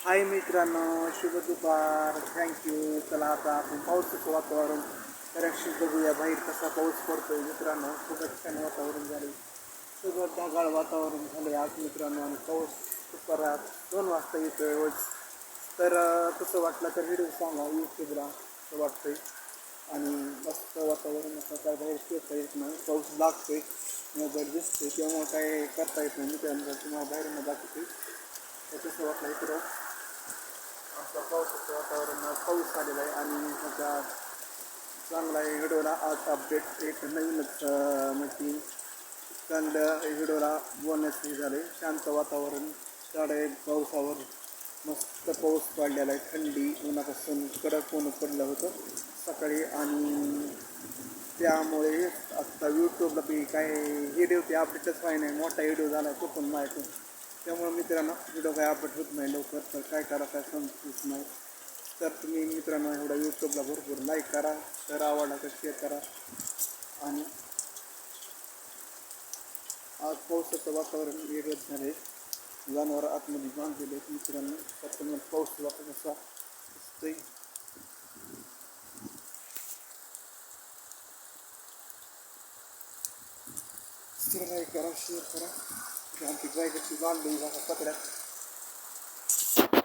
हाय मित्रांनो शुभ दुपार. थँक्यू चला आता आपण पाऊसचं वातावरण करेक्शन बघूया. बाहेर कसा पाऊस पडतोय मित्रांनो खूपच छान वातावरण झाले सगळं ढगाळ वातावरण झाले आज मित्रांनो आणि पाऊस दुपारात दोन वाजता येतोय रोज. तर तसं कसं वाटलं तर व्हिडिओ सांगा यूट्यूबला असं वाटतंय. आणि मस्त वातावरण असं काय बाहेर फिरता येत नाही. पाऊस लागतोय मोबाईल दिसतोय तेव्हा काय करता येत नाही मित्रांनो. तुम्हाला बाहेर न तर तसं वाटलं इकडं आमचं वातावरण पाऊस आलेला आहे आणि त्याचा चांगला आहे. व्हिडिओला आज अपडेट एक नवीनच अं, म्हणजे चांगल्या व्हिडिओला बोलण्याचं हे झालं आहे. शांत वातावरण आहे. पावसावर मस्त पाऊस पडलेला आहे. थंडी उन्हापासून कडक ऊन पडलं होतं सकाळी आणि त्यामुळे आत्ता यूट्यूबला बी काय व्हिडिओ ते अपडेटच पाहिजे नाही. मोठा व्हिडिओ झाला तो पण माहिती. त्यामुळे मित्रांनो व्हिडिओ काय अपडेट होत नाही लवकर तर काय करा काय समजत नाही. तर तुम्ही मित्रांनो एवढा यूट्यूबला भरपूर लाईक करा तर आवडला तर शेअर करा. आणि आज पावसाचं वातावरण वेगळंच झाले जनावर आतमध्ये बांधलेले आहेत मित्रांनो त्याच्यामुळे पाऊस वाटत असा दिसतोय. सबस्क्राईब करा शेअर करा. นอนปิดไว้ก็คือนอนดูของผมก็ไปแล้ว